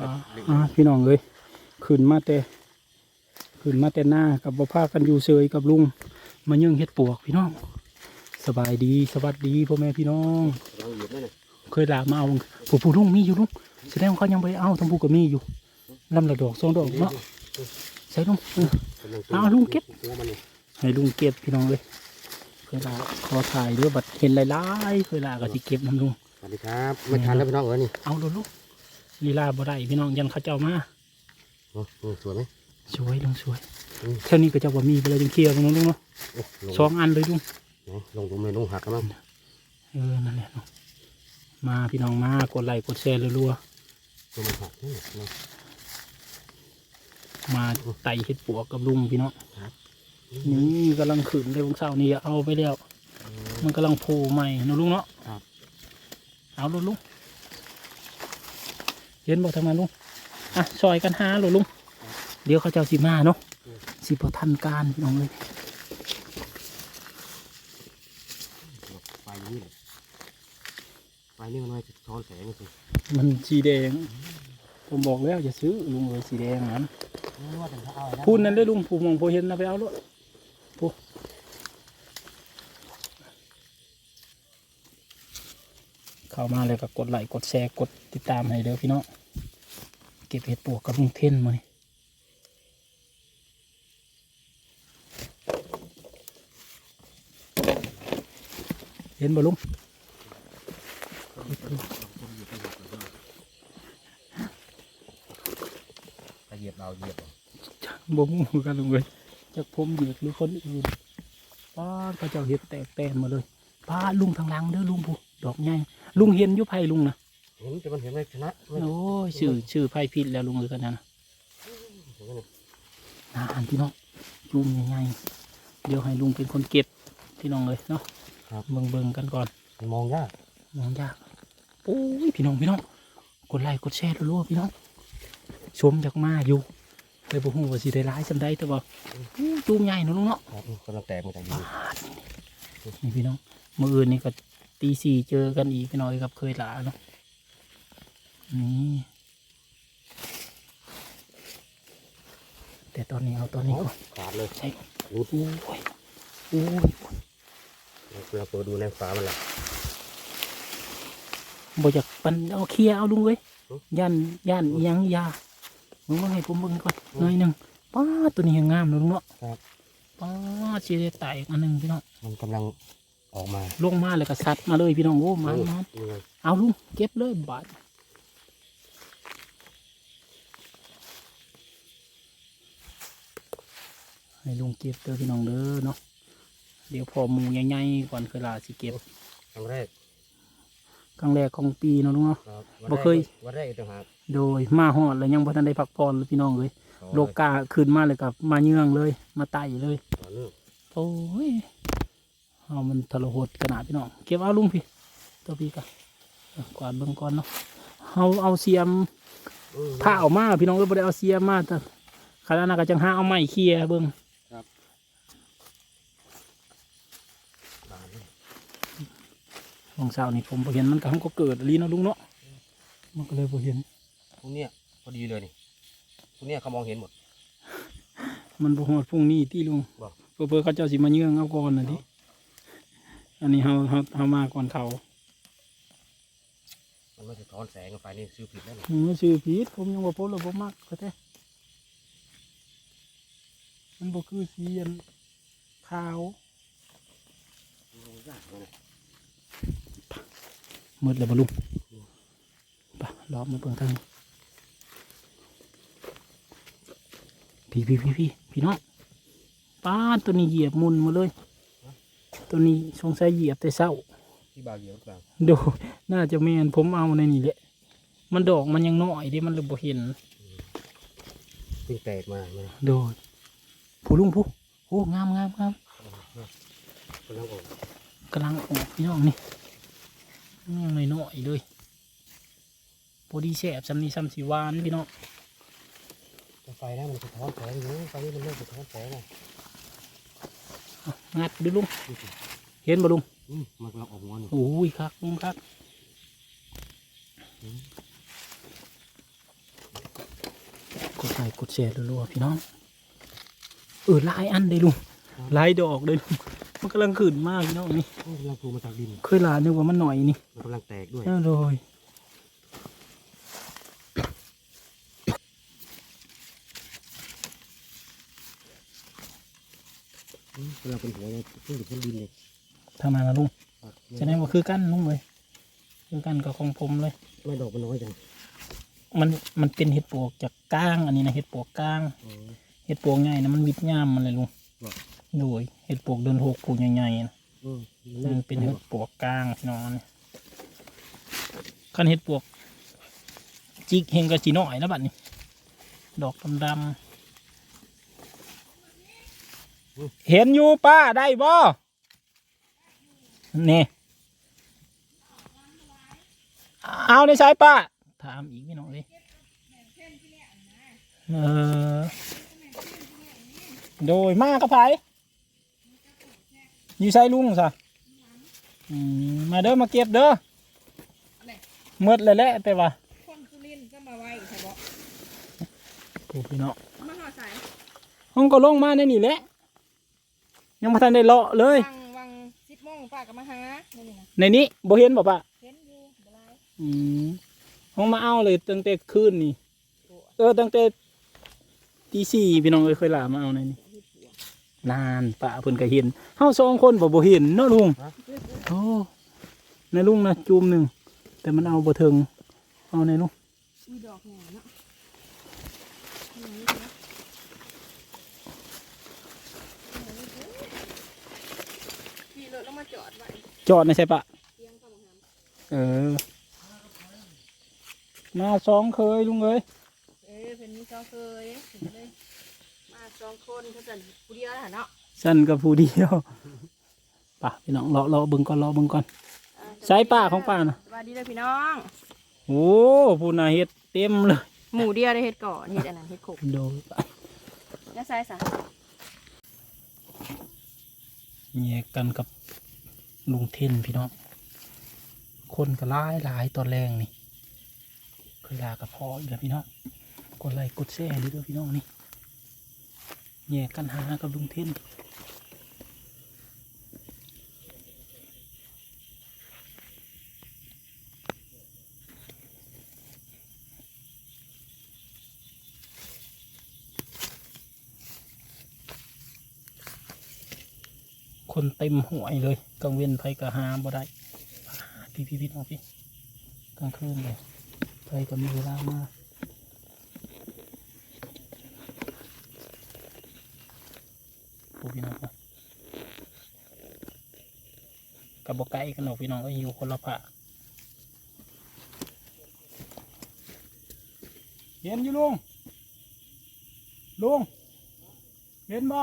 อ่าเล็กอ่าพี่น้องเอ้ยขึ้นมาแต่ขึ้นมาแต่หน้ากับบ่พากันอยู่เซยกับลุงมายื่งเฮ็ดปวกพี่น้อง สบายดีสวัสดีพ่อแม่พี่น้องเราเหยียบนั่นน่ะเคยด่ามาเอาผู้ผู้ลุงมีอยู่ลุงแสดงว่าเขายังไปเอาทั้งผู้ก็มีอยู่ลำละดอกสองดอกเนาะใช่ลุงเออกำลังเอาลุงเก็บหัวมันนี่ให้ลุงเก็บพี่น้องเลยเคยด่าขอถ่ายเรือบัดเห็นหลายๆเคยด่าก็สิเก็บน้ำลุงสวัสดีครับไม่ทันแล้วพี่น้องเอ๋ยนี่เอาดูลูก ลีลาบ่ได้พี่น้องยันเขาเจ้ามาโอ้โหสวยไหมสวยลุงสวยอืมเท่านี้ก็จะว่ามีไปเลยจังเคลียร์ตรงนั้นลุงเนาะโอ้ลงสองอันเลยลุงไหนลงตรงนี้ลงหักกันมั้งเออนั่นแหละเนาะมาพี่น้องมากดไลค์กดแชร์รัวตัวมันหักนี่เนาะๆมาไต่เห็ดปวกกับลุงพี่น้องนี่กำลังขืนเลยลุงเศร้านี่เอาไปแล้ว มันกำลังโผล่ใหม่เนาะลุงเนาะครับเอาลุงลุง เห็นบอกทำไมลุงอะซอยกันหาลุงลุงเดี๋ยวเขาเจ้าสิมาเนาะสิพอทันการพี่น้องเลยไฟนี่เลยไฟนี่มันไม่ช้อนแสงสิมันสีแดง ผมบอกแล้วอย่าซื้อลุงเลยสีแดงนั้นไม่ว่าแต่เขาเอาพูดนั่นเลยลุงผู้มองผู้เห็นนะไปเอาเลยผู้เข้ามาเลยก็กดไลค์กดแชร์กดติดตามให้เด้อพี่น้อง เก็บเห็ดปวกกับลุงเท่นมานี่เห็นบ่ลุงไปเหยียบเราเหยียบเอาบ่มูกันลุงเลยจากผมเหยียดหรือคนอื่นป้าดเขาเจ้าเห็ดแตกแตนมาเลยป้าดลุงทางหลังเด้อลุงผู้ดอกใหญ่ลุงเห็นอยู่ไผ่ลุงนะ เห็นแต่มันเห็นไม่ชนะไม่โอ้ยชื่อชื่อไผ่พิษแล้วลุงเลยกันนะเห็นไหมเนี่ยนานพี่น้องจุ่มใหญ่ๆเดี๋ยวให้ลุงเป็นคนเก็บพี่น้องเลยเนาะเบิ่งเบิ่งๆกันก่อนมันมองยากมองยากโอ้ยพี่น้องพี่น้องกดไลค์กดแชร์รัวๆพี่น้องชมจากมาอยู่เลยบ่ฮู้ว่าสิได้ร้ายสำใดแต่ว่าอู้จุ่มใหญ่เนาะลุงเนาะครับกำลังแตกมาจากยิงนี่พี่น้องเมื่ออื่นนี่ก็ตีสี่เจอกันอีกพี่น้อยกับเคยหลาเนาะ นี่แต่ตอนนี้เอาตอนนี้ก่อนขาดเลยใช่รูดโอ้ยโอ้ยเราเปิดดูในฝามันละบ่อยากปันเอาเคลียร์เอาลุงเว้ยอืมย่านย่านอิหยังยามึงว่าให้ผมเบิ่งก่อนหน่อยหนึ่งป้าดตัวนี้ยังงามเลยลุงเนาะครับป้าดชีได้แตกอันหนึ่งพี่น้องมันกำลังออกมาลงมาเลยก็ซัดมาเลยพี่น้องโอ้มันมันนี่ไงเอาลุงเก็บเลยบาท ให้ลุงเก็บเด้อพี่น้องเด้อเนาะเดี๋ยวพอหมูใหญ่ๆก่อนเคยลาสิเก็บครั้งแรกครั้งแรกของปีเนาะลุงเนาะ ครับบ่เคย วันแรกอีกต่างหาก โดยมาหอดแล้วยังบ่ทันได้พักผ่อนเลยพี่น้องเลยโลกาขึ้นมาเลยกับมาเยื่องเลย มาไต่เลยต่อเนื่องโอ้ยเอามันทรหดขนาดพี่น้องเก็บเอาลุงพี่ตัวพี่กันกวาดเบิ่งก่อนเนาะเอาเอาเสียม อืมผ้าออกมาพี่น้องก็บ่ได้เอาเสียมมาแต่ขนาดนั้นก็จังหาเอาไม้เคลียร์เบิ่ง บานเลย ลงเสานี่ผมบ่เห็นมันก็มันก็เกิดลีเนาะลุงเนาะมันก็เลยบ่เห็นพวกเนี้ยพอดีเลยนี่พวกเนี้ยเขามองเห็นหมด มันบ่ฮอดพรุ่งนี้ที่ลุงบ่ เพิ่นๆเขาเจ้าสิมาเยื่องเอาก่อนน่ะดิอันนี้เฮาเฮาเฮามาก่อนเขามันไม่สะท้อนแสงกับไฟนี่ซื้อผิดแล้วนี่อืมชื่อผิดผมยังบ่พบเลยบ่มักก็แท้มันบ่คือสีอันขาวยากเลย มืดเลยบ่ลุงไปล้อมมาเบิ่งทางนี้พี่พี่พี่พี่พี่น้องป้าดตัวนี้เหยียบมุนมาเลย ตัวนี้สงสัยเหยียบแต่เศร้าที่บาวเหยียบหรือเปล่าดูน่าจะแม่นผมเอาในนี่แหละ มันดอกมันยังน้อยเดิมันเลยบ่เห็นเพิ่งแตกมาเนี่ยโดยผู้ลุงผู้โอ้งามงามงามกำลังออกกำลังออกพี่น้องนี่ ยังน้อยๆเลยพอดีแสบซ้ำนี่ซ้ำสีหวานพี่น้องแต่ไฟนะมันสะท้อนแสงอยู่ไฟนี่มันเริ่มสะท้อนแสงอะงัดดูลุงเห็นบ่ลุงอืมมันกำลังออกหัวนี่โอ้ยครับลุงครับกดไลค์กดแชร์รัวๆพี่น้องเออหลายอันเลยลุงหลายดอกเลยลุง มันกำลังขึ้นมากพี่น้องนี่โอ้ยกำลังปลูกมาจากดินเคยหลานนึกว่ามันหน่อยนี่มันกำลังแตกด้วยน่าเลยอืมกำลังเป็นหัวเลยขึ้นอยู่บนดินเลยทางนั้นนะลุงครับจะได้ว่าคือกันลุงเลยคือกันกับของผมเลยไม่ดอกมันน้อยจังมันมันเป็นเห็ดปวกจากก้าง อันนี้นะเห็ดปวกก้างอ๋อเห็ดปวกใหญ่นะมันวิดย่ามมันเลยลุงบอก โดยเห็ดปวกเดินหกผูใหญ่ๆนะอืมมันเป็นเห็ดปวกก้างพี่น้องนี่คันเห็ดปวก จิกเฮงกะจีน้อยนะบัดนี้ ดอกดำๆเห็นอยู่ป้าได้บ่นี่เอาในสายป้า ถามอีกพี่น้องเลยเออ โดยมากกระไผ อยู่ใส่ลุงซะอืมมาเด้อมาเก็บเด้อเมื่อเลยแหละแต่ว่าคนสุรินทร์ก็มาไว้ใช่บ่โอ้พี่น้องมาหอใส่ห้องก็ลงมาในนี่แหละยังไม่ทันได้เลาะเลยวังวังสิบโมงป้าก็มาหานี่นี่นะในนี้บ่เห็นบ่ปะเห็นอยู่บ่ไรอืมห้องมาเอาเลยตั้งแต่คืนนี่เออตั้งแต่ตีสี่พี่น้องเอ้ยเคยลามาเอาในนี่ นานปะเพิ่นก็เห็นเฮาสองคนบ่บ่เห็นเนาะลุงโอ้ในลุงนะจูมหนึ่งแต่มันเอาบ่ถึงเอาในลุงมีดอกแหน่เนาะนี่นะขี่รถแล้วมาจอดไว้จอดในใช่ปะเตียงก็มาหาเออ มาสองเคยลุงเอ้ยเออเป็นมีจองเคยเห็นเลยมา สองคนเขาจะผู้เดียวแล้วหั่นเนาะสั้นกับผู้เดียวปะพี่น้องรอรอเบิ่งก่อนรอเบิ่งก่อน อ่ใช้ป้าของป้าน่ะสวัสดีเลยพี่น้อง โอ้ผู้นาเฮ็ดเต็มเลยหมูเดียวได้เฮ็ดก่อนเฮ็ดอันนั้นเฮ็ดขบโดยแล้วใส่สะแยกกันกับลุงเทนพี่น้อง คนก็หลายหลายตอนแรงนี่เคยลากับพ่ออีกแล้วพี่น้องกดไลค์กดแชร์ด้วยพี่น้องนี่ แยกกันหากับลุงเทนคนเต็มหวยเลยกลางเวียนไผก็หาบ่ได้พี่พี่พี่น้องพี่กลางคืนเลยไผก็มีเวลามาโอ้พี่น้องครับกับบอกไก่กันหนอกพี่น้องก็อยู่คนละผะเห็นอยู่ลุงลุงเห็นบ่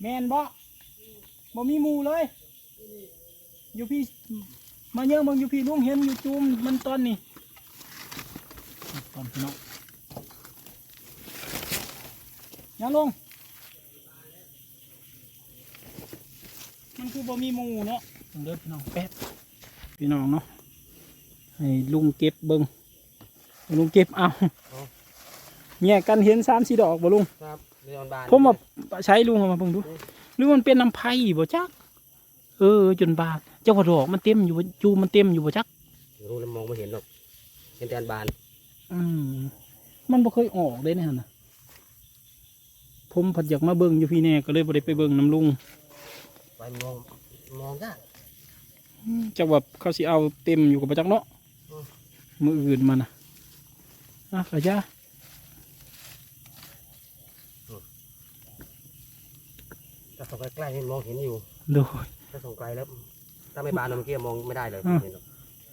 แมนบ่บ่มีหมูเลย อยู่พี่มาเยอะมึงอยู่พี่ลุงเห็นอยู่จูมมันตอนนี้ตอนพี่น้อง ยังลง มันคือบ่มีหมูเนาะต้องเดินพี่น้องแป๊บพี่น้องเนาะให้ลุงเก็บเบิงให้ลุงเก็บเอาเนี่ยกันเห็นสามสี่ดอกบ่ลุงครับเรียนบานผมมาใช้ลุงเอามาเบิ่งดูหรือมันเป็นน้ำไผ่บ่จักเออ จนบาดเจ้าว่าดอกมันเต็มอยู่บ่จูมันเต็มอยู่บ่จักรู้แล้วมองไม่เห็นหรอกเห็นแต่อันบาน อืมมันบ่เคยออกเลยเนี่ยนะ ผมผัดอยากมาเบิ่งอยู่พี่แน่ก็เลยบ่ได้ไปเบิ่งน้ำลุงไปมองมองยากอืมจักว่าเขาสิเอาเต็มอยู่กับบ่จักเนาะอืมมืออื่นมานะอะขยะถ้าส่องใกล้ๆนี่มองเห็นอยู่โดยถ้าส่องไกลแล้วถ้าไม่บานเมื่อกี้มองไม่ได้เลยอ่าเห็นหรอก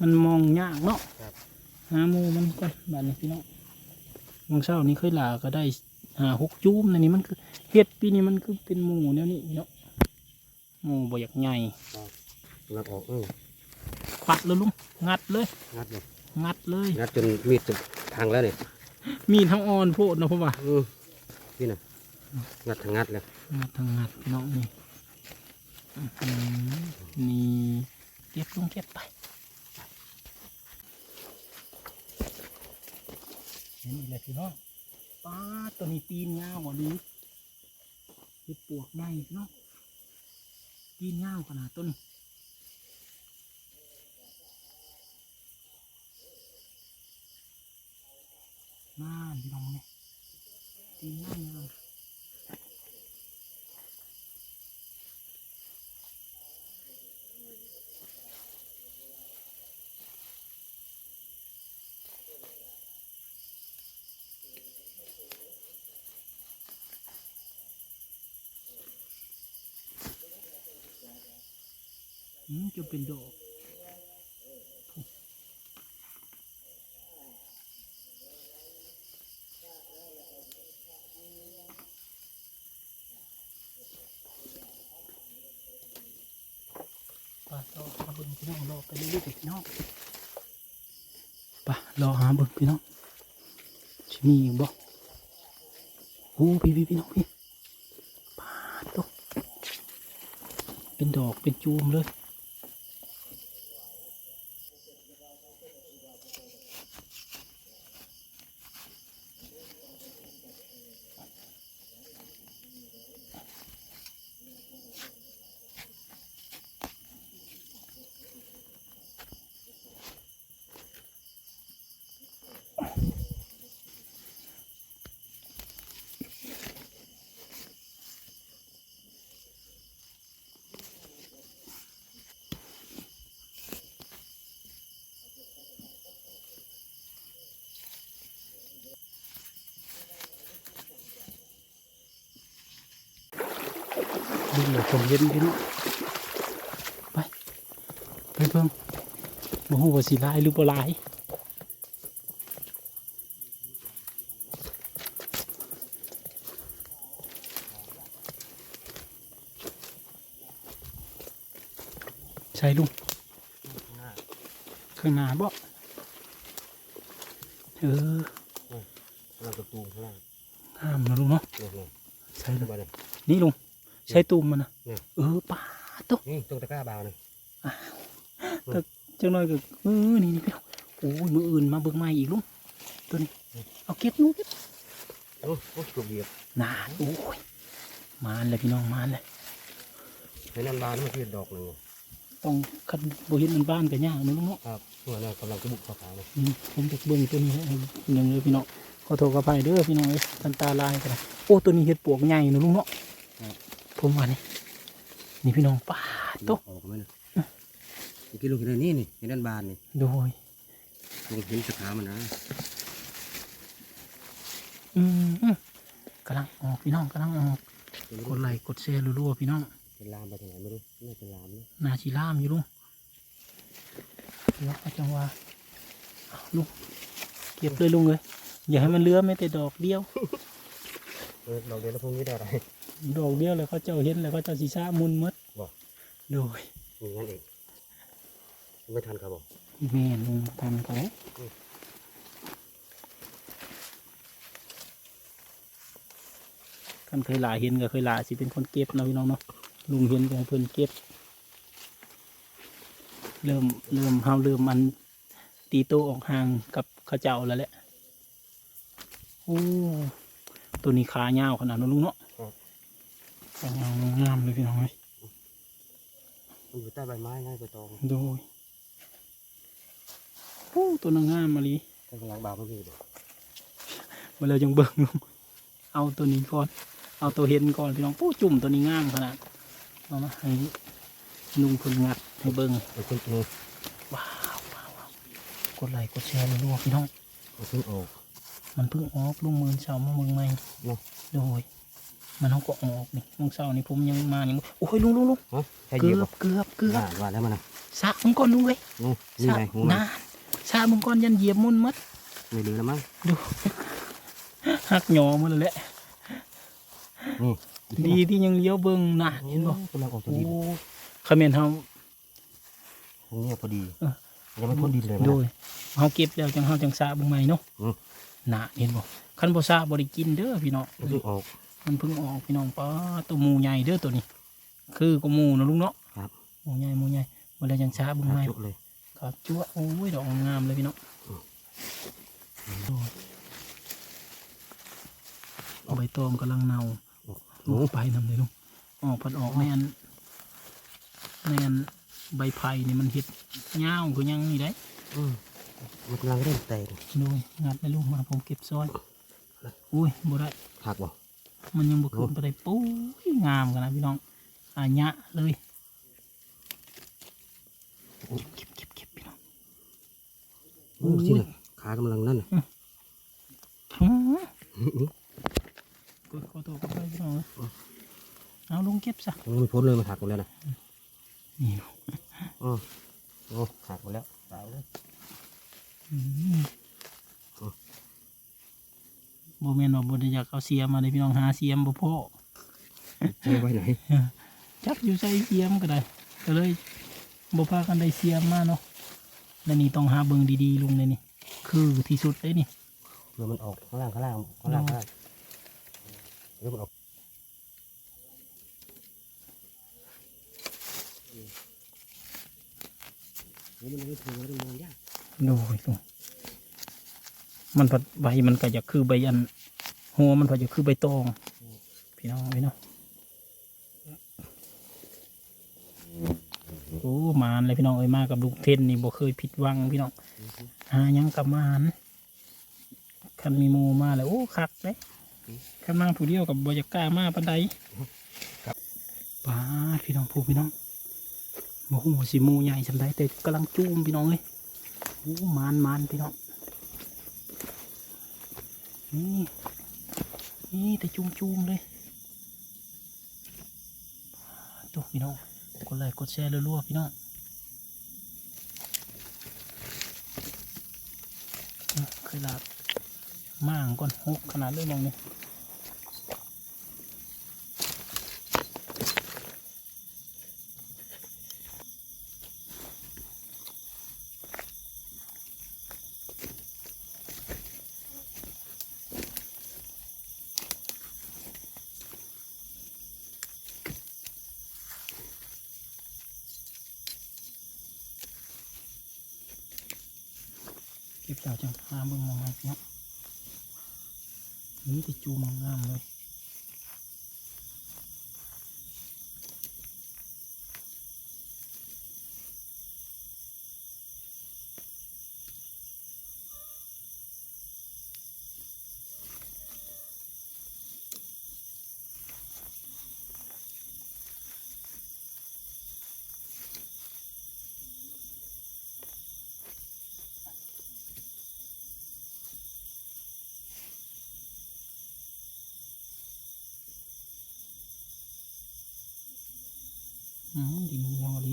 มันมองยากเนาะครับหาหมูมันก่อนบาดนี้พี่น้องมองเช้านี้เคยลาก็ได้ หาหกจุ้มในนี้มันคือเห็ดปีนี้มันคือเป็นหมูแนวนี้เนาะหมูบ่อยากใหญ่กำลังออกเออควัดเลยลุงงัดเลยงัดเลยงัดเลยงัดจนมีดจะพังแล้วเนี่ยมีทั้งอ่อนโพดเนาะพ่อว่าอืมนี่นะงัดทางงัดเลยงัดทั้งงัดพี่น้องนี่อื้อหือนี่เก็บลุงเก็บไปนี่แหละพี่น้อง ป้าตัวนี้ตีนงาวกว่านี้เห็ดปวกในเนาะตีนงาวขนาดต้นนี้น่านพี่น้องนี่ตีนยาวยาวอืม จะเป็นดอกปลาต่อหาเบิ่งพี่น้องรอไปเรื่อยๆพี่น้องปะรอหาเบิ่งพี่น้องชิมีอีกบ่โอ้พี่พี่พี่น้องพี่ปลาตกเป็นดอกเป็นจูมเลย ดูเหลือคนเย็นพี่น้องไปไปเพิ่งบ่ฮู้ว่าสิลายหรือบ่ลายใช่ลุงข้างหน้าบ่เออกำลังกระตูมข้างล่างงามนะลุงเนาะนี่นี่ใช่ขึ้ลุนงมาเลยนี่ลุง ใช้ตุ่มมันนะเนี่ยเออป้าตุ๊กนี่ตรงตะกร้าบาวนี่ จังหน่อยก็เออนี่นี่พี่น้องโอ้ยมืออื่นมาเบิ่งใหม่อีกลุงตัวนี้เอาเก็บนู้นเก็บโอ้โหกลุ่มเหยียบนานโอ้ยมานเลยพี่น้องมานเลยเห็นนั่นบานนี่มันคือดอกหนึ่งต้องคันบ่เห็นมันบ้านกันยากนะลุงเนาะ ครับตัวนั้นกำลังกระบุกขาวๆเลยอืมผมจะเบิ่งตัวนี้ให้ยังเลยพี่น้องขอโทษกับไปเด้อพี่น้องเอ้ยทันตาลายกันโอ้ตัวนี้เห็ดปวกใหญ่นะลุงเนาะ ผมว่านี่นี่พี่น้องป้าดตตุ๊กออกมาเลยเมื่อกี้ลูกเห็นอันนี่นี่เห็นด้านบานนี่โดยลูกเห็นสาขามันนะอืมกำลังออกพี่น้องกำลังออกกดไลค์กดแชร์รัวๆพี่น้องเป็นลามไปทางไหนไม่รู้น่าเป็นลามนะนาชีล่ามอยู่ลุงเดี๋ยวอาจังว่าเอาลุงเก็บเลยลุงเลยอย่าให้มันเหลือแม้แต่ดอกเดียวเออเราเดี๋ยวเราพรุ่งนี้ได้อะไร ดอกเดียวเลยเขาเจ้าเห็นแล้วเขาเจ้าสีซ่ามุนหมดบ่ โดยมีงั้นเองไม่ทันครับผมแม่ลุงทำเขาคันเคยหลายเห็นก็เคยหลายสิเป็นคนเก็บเนาะพี่น้องเนาะลุงเห็นก็ให้เพิ่นเก็บ เริ่มเริ่มเฮาเริ่มมันตีโตวออกห่างกับเขาเจ้าแล้วแหละโอ้ตัวนี้ขายาวขนาดนั้นลุงเนาะ ขายาวงามเลยพี่น้องเอ้ยมันอยู่ใต้ใบไม้ง่ายไปตองโดยโอ้ตัวนั้นงามมาลีข้างหลังบาวเมื่อกี้เดี๋ยวเวลาจังเบิ่งลุงเอาตัวนี้ก่อน เอาตัวเห็นก่อนพี่น้องปู้จุ่มตัวนี้งามขนาดเอามาให้ลุงคนงัดให้เบิ่งมันขึ้นเออว้าวว้าวว้าวกดไลค์กดแชร์รัวๆพี่น้องมันขึ้นออกมันเพิ่งออกลุงมือเช้ามาเมืองใหม่เนาะโดย มันเขาก็ออกนี่ลุงเช้านี่ผมยังมานี่โอ้ยลุงลุงลุงฮะใช่เกืเหยียบอบเกือบเกือบอ่าว่าแล้วมันนะสระมึงก่อนลุงเลยนี่นี่สระไงหัวมันนานสระมึงก่อนยันเหยียบมุนหมัดไม่เหลือแล้วมั้งดูหักหยอมันเลยแหละนี่ดีที่ยังเลี้ยวเบิ่งนะเห็นบ่กำลังออกตัวโอ้ดินคอมเมนต์เฮาตรงเนี้ยพอดีเออยังไม่พ้นดินเลยโดนะยเฮาเก็บแล้วจังเฮาจังสระเบิ่งใหม่เนาะอืมน่ะเห็นบ่คันบ่สระบ่ได้กินเด้อพี่น้องมันเพิ่งออก มันเพิ่งออกพี่น้องป้าตัวหมูใหญ่เด้อตัวนี้ คือก็หมูเนาะลุงเนาะครับหมูใหญ่หมูใหญ่บ่ได้จังสระเบิ่งใหม่จุกเลยครับจั่วโอ้ยดอกงามเลยพี่น้องโอ้ยตอมกำลังเนาโอ้ลูกไปนำเลยลูกออกพัดออกในอันในอันใบไผ่นี่มันเห็ดเงาวคือยังนี่ได้อืมมันกำลังเริ่มแตกดูงัดในลูกมาผมเก็บซอยอุ้ยบ่ได้หักบ่ มันยังบ่ขึ้นไปได้ปุ้ยงามกันนะพี่น้องอาญะเลยเก็บเก็บเก็บพี่น้องโอ้สิน่ะขากำลังนั่นน่ะอื้อกูขอตัวก็ไปพี่น้องเอ้ยเอาลงเก็บซะยังไม่พ้นเลยมันหักหมดแล้วนะนี่อ๋อโอ้หักหมดแล้วตายแล้วอืมโบแมนว่าบไดอยากเอาเสียมมาเลยพี่น้องหาเสียมบ่พอเจอไว้ไหนจักอยู่ใส่เสียมก็ได้ก็เลยบ่พากันได้เสียมมาเนาะแล้วนี่ต้องหาเบิ่งดีๆลุงเลยนี่คือที่สุดเลยนี่เพื่อมันออกข้างล่างข้างล่างข้างล่างข้างล่างเดี๋ยวมันออกเดี๋ยวมันไม่ถึงแล้วมันมองยากดูลุงมันผัดใบมันก็จะคือใบอัน หัวมันผัดจะคือใบตอง พี่น้องไว้เนาะโอ้มานเลยพี่น้องเอ้ยมากับลูกเทนนี่บ่เคยผิดหวังพี่น้องหายังกับมานคันมีหมูมาแล้วโอ้คักเลยคันมาผู้เดียวกับบอยากล้ามาปันใดป้าพี่น้องผู้พี่น้องโอ้โหสิมูใหญ่สำได้แต่กำลังจูมพี่น้องเลยโอ้มานมานพี่น้องนี่ นี่แต่จูมจูมๆเลยตัวพี่น้องกดไลค์กดแชร์รัวๆพี่น้องเคยลาบม่างก่อนหกขนาดเลยมองนี่ เก็บเจ้าจังหาเบิ่งมองไงพี่น้องนี่จะจูมงามเลย อืมดินเหนียวดี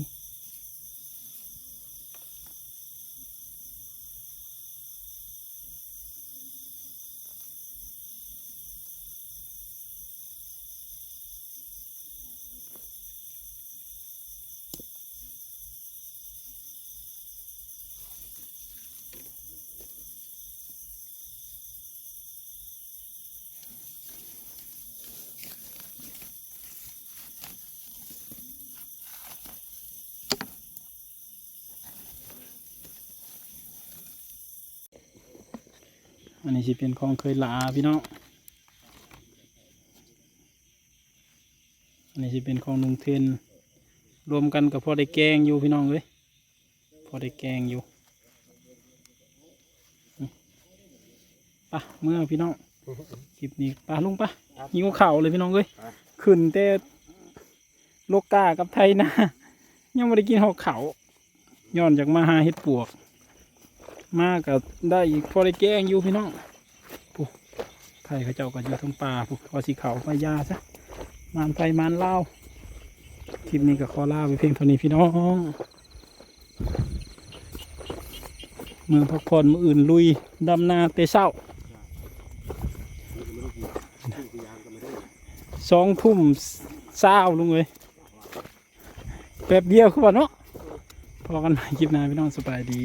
อันนี้สิเป็นของเคยหลาพี่น้อง อันนี้สิเป็นของลุงเทน รวมกันกับพอได้แกงอยู่พี่น้องเลยพอได้แกงอยู่ปะเมื่อพี่น้องคลิปนี้ปะลุงปะหิวเข่าเลยพี่น้องเลยขึ้นแต่โลกากับไทยนะยังไม่ได้กินหอกเขาย้อนจากมาหาเห็ดปวก มากับได้อีกพอได้แกงอยู่พี่น้องปุ๊ไผ่เขาเจ้าก็อยู่ทั้งป่าปุ๊พอสีเขาไปยาซะมานไผ่มานเล่าคลิปนี้ก็ขอล่าไปเพียงเท่านี้พี่น้อง เมืองพักผ่อนมืออื่นลุยดำนาเตะเศร้าสองทุ่มเศร้าลุงเลยแป๊บเดียวคือว่าเนาะพอกันใหม่คลิปหน้าพี่น้องสบายดี